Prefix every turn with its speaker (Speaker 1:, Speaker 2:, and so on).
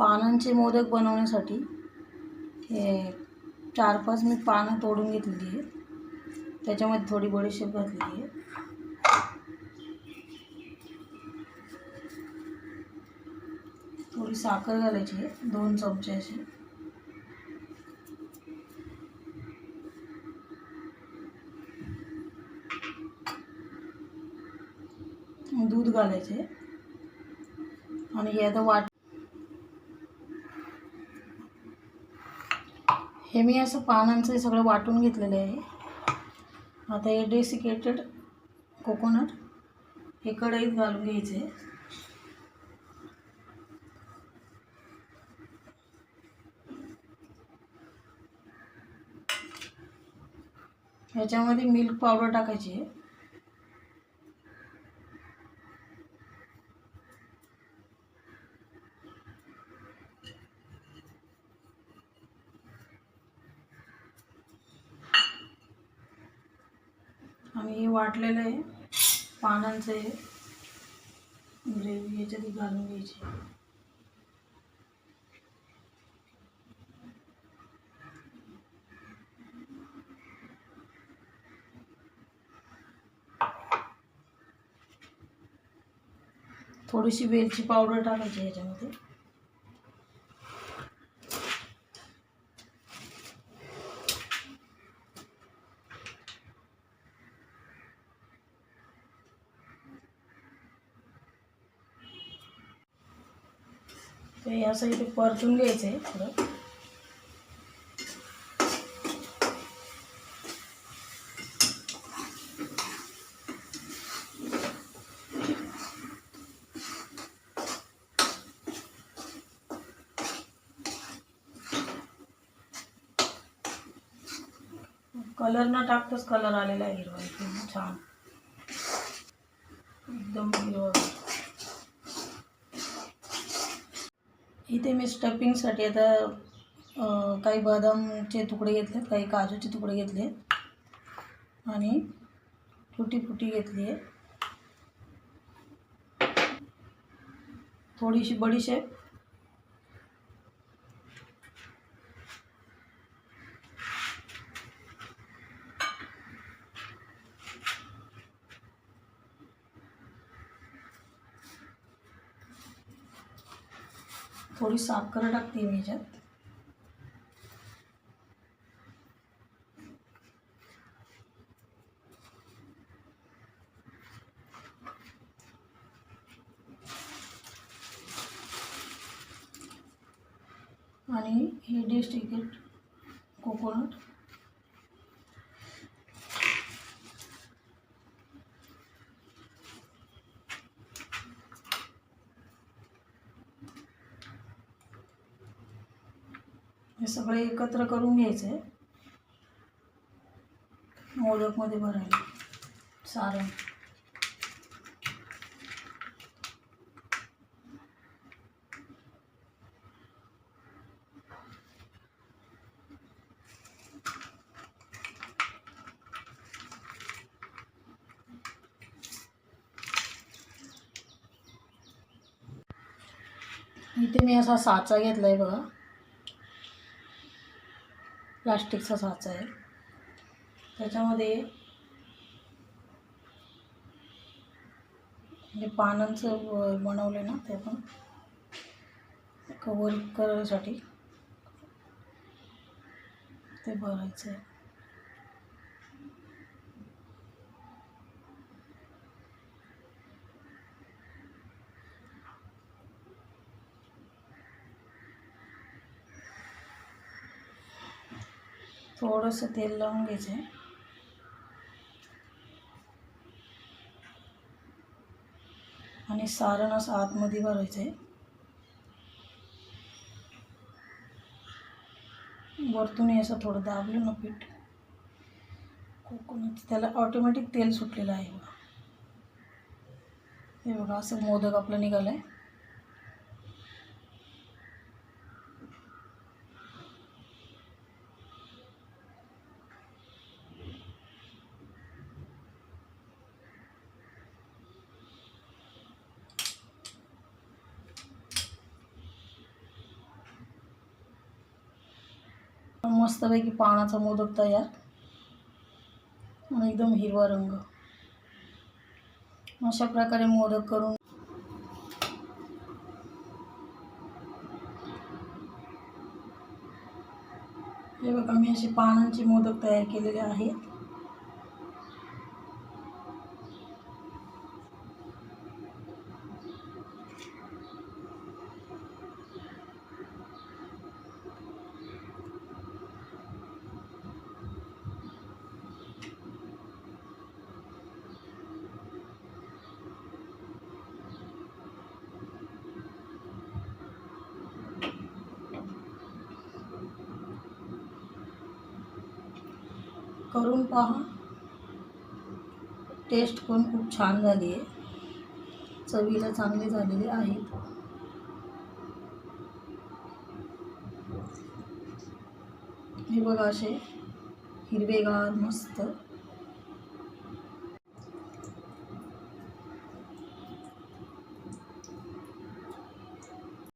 Speaker 1: पानांचे मोदक बनवण्यासाठी हे चार पाच मी पानं तोडून घेतलेली आहे त्याच्यामध्ये थोडी बडीशेप घातलेली आहे. थोडी साखर घालायची आहे. दोन चमचे असे दूध घालायचे. आणि हे आता वाट हे मी असं पानांचं सगळं वाटून घेतलेलं आहे. आता हे डेसिकेटेड कोकोनट हे कढईत घालून घ्यायचे. ह्याच्यामध्ये मिल्क पावडर टाकायची आहे. आणि हे वाटलेलं आहे पानांचं आहे. ग्रेव्ही याच्यात घालून घ्यायची. थोडीशी वेलची पावडर टाकायची याच्यामध्ये. ते असं इथे परतून घ्यायचं आहे थोडं. कलर न टाकताच कलर आलेला आहे हिरवा एकदम छान. एकदम हिरवा. इथे मी स्टफिंगसाठी आता काही बदामचे तुकडे घेतलेत काही काजूचे तुकडे घेतले. आणि फुटी फुटी घेतली आहे. थोडीशी बडीशेप. थोडी साखर टाकते मी ह्याच्यात आणि हे डिश तिकीट कोकोनट. हे सगळे एकत्र करून घ्यायचं आहे मोदकमध्ये भरायला. सारण. इथे मी असा साचा घेतला आहे बघा. प्लास्टिकचा साचा आहे. त्याच्यामध्ये म्हणजे पानांचं बनवलं ना ते आपण कवर करण्यासाठी ते भरायचं आहे थोडंसं तेल लावून घ्यायचं आहे. आणि सारण असं आतमध्ये भरायचं आहे. वरतून असं थोडं दाबलं ना पीठ. कोकोनट त्याला ऑटोमॅटिक तेल सुटलेलं आहे बघा. हे बघा असं मोदक आपलं निघालं आहे मस्तपैकी पानाचा मोदक तयार. आणि एकदम हिरवा रंग. अशा प्रकारे मोदक करून. हे बघा मी असे पानांचे मोदक तयार केलेले आहेत. करून पहा. टेस्ट पण खूप छान झाली आहे. चवीला चांगले झालेले आहेत हे बघा असे हिरवेगार मस्त.